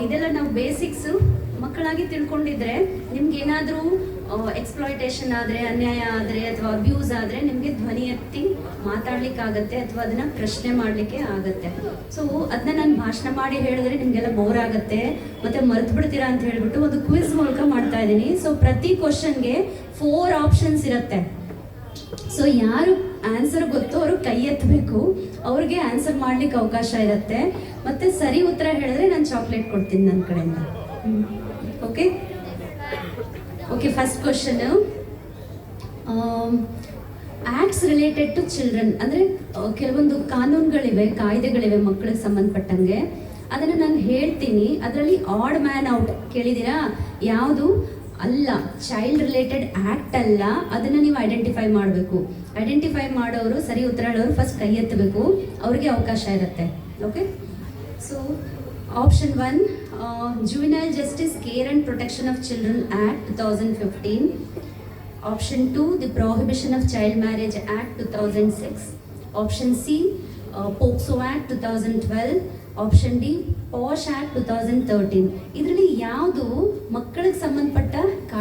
ಇದೆಲ್ಲ ನಾವು ಬೇಸಿಕ್ಸ್ ಮಕ್ಕಳಾಗಿ ತಿಳ್ಕೊಂಡಿದ್ರೆ ನಿಮ್ಗೆ ಏನಾದರೂ ಎಕ್ಸ್ಪ್ಲಾಯಿಟೇಷನ್ ಆದರೆ, ಅನ್ಯಾಯ ಆದರೆ, ಅಥವಾ ಅಬ್ಯೂಸ್ ಆದರೆ ನಿಮಗೆ ಧ್ವನಿ ಎತ್ತಿ ಮಾತಾಡ್ಲಿಕ್ಕಾಗತ್ತೆ ಅಥವಾ ಅದನ್ನ ಪ್ರಶ್ನೆ ಮಾಡಲಿಕ್ಕೆ ಆಗತ್ತೆ. ಸೊ ಅದನ್ನ ನಾನು ಭಾಷಣ ಮಾಡಿ ಹೇಳಿದ್ರೆ ನಿಮಗೆಲ್ಲ ಬೋರ್ ಆಗುತ್ತೆ. ಮತ್ತೆ ಮರೆತು ಬಿಡ್ತೀರಾ ಅಂತ ಹೇಳ್ಬಿಟ್ಟು ಒಂದು ಕ್ವಿಜ್ ಮೂಲಕ ಮಾಡ್ತಾ ಇದ್ದೀನಿ. ಸೊ ಪ್ರತಿ ಕ್ವಶನ್ಗೆ ಫೋರ್ ಆಪ್ಷನ್ಸ್ ಇರುತ್ತೆ. ಸೊ ಯಾರು ಆನ್ಸರ್ ಗೊತ್ತು ಅವರು ಕೈ ಎತ್ತಬೇಕು ಅವ್ರಿಗೆ ಆನ್ಸರ್ ಮಾಡ್ಲಿಕ್ಕೆ ಅವಕಾಶ ಇರುತ್ತೆ. ಮತ್ತೆ ಸರಿ ಉತ್ತರ ಹೇಳಿದ್ರೆ ನಾನು ಚಾಕ್ಲೇಟ್ ಕೊಡ್ತೀನಿ ನನ್ನ ಕಡೆಯಿಂದ. Okay okay first question acts related to children ಅಂದರೆ ಕೆಲವೊಂದು ಕಾನೂನುಗಳಿವೆ, ಕಾಯ್ದೆಗಳಿವೆ ಮಕ್ಕಳಿಗೆ ಸಂಬಂಧಪಟ್ಟಂಗೆ. ಅದನ್ನು ನಾನು ಹೇಳ್ತೀನಿ. ಅದರಲ್ಲಿ ಆಡ್ ಮ್ಯಾನ್ ಔಟ್ ಕೇಳಿದ್ದೀರಾ? ಯಾವುದು? ಅಲ್ಲ ಚೈಲ್ಡ್ ರಿಲೇಟೆಡ್ ಆ್ಯಕ್ಟ್ ಅಲ್ಲ, ಅದನ್ನು ನೀವು ಐಡೆಂಟಿಫೈ ಮಾಡಬೇಕು. ಐಡೆಂಟಿಫೈ ಮಾಡೋರು, ಸರಿ ಉತ್ತರ ಹೇಳೋರು ಫಸ್ಟ್ ಕೈ ಎತ್ತಬೇಕು. ಅವ್ರಿಗೆ ಅವಕಾಶ ಇರುತ್ತೆ. Okay so option one juvenile justice care and protection of children act two thousand fifteen option two the prohibition of child marriage act two thousand six option C POCSO act two thousand twelve option D POSH act two thousand thirteen ಇದರಲ್ಲಿ ಯಾವುದು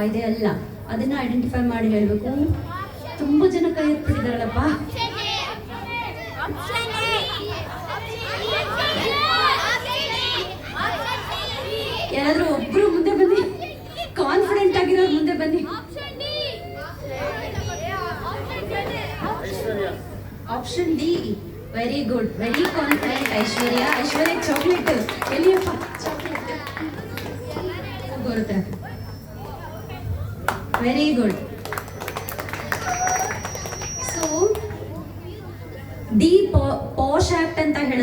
ಕಾಯ್ದೆ ಅಲ್ಲ. ಅದನ್ನ identify ಮಾಡಿ ಹೇಳಬೇಕು. ತುಂಬ ಜನ ಕೈ ಎತ್ಬಿಟ್ಟಿದಾರಲ್ಲಪ್ಪ ಯಾರಾದ್ರೂ ಒಬ್ರು ಮುಂದೆ ಬನ್ನಿ. ಕಾನ್ಫಿಡೆಂಟ್ ಆಗಿರೋರು ಮುಂದೆ ಬನ್ನಿ. Option D very good very confident Aishwarya Aishwarya chocolate ಎಲ್ಲಿಯಪ್ಪ? Chocolate ಬರುತ್ತೆ. Very good so D POSH act ಅಂತ ಹೇಳ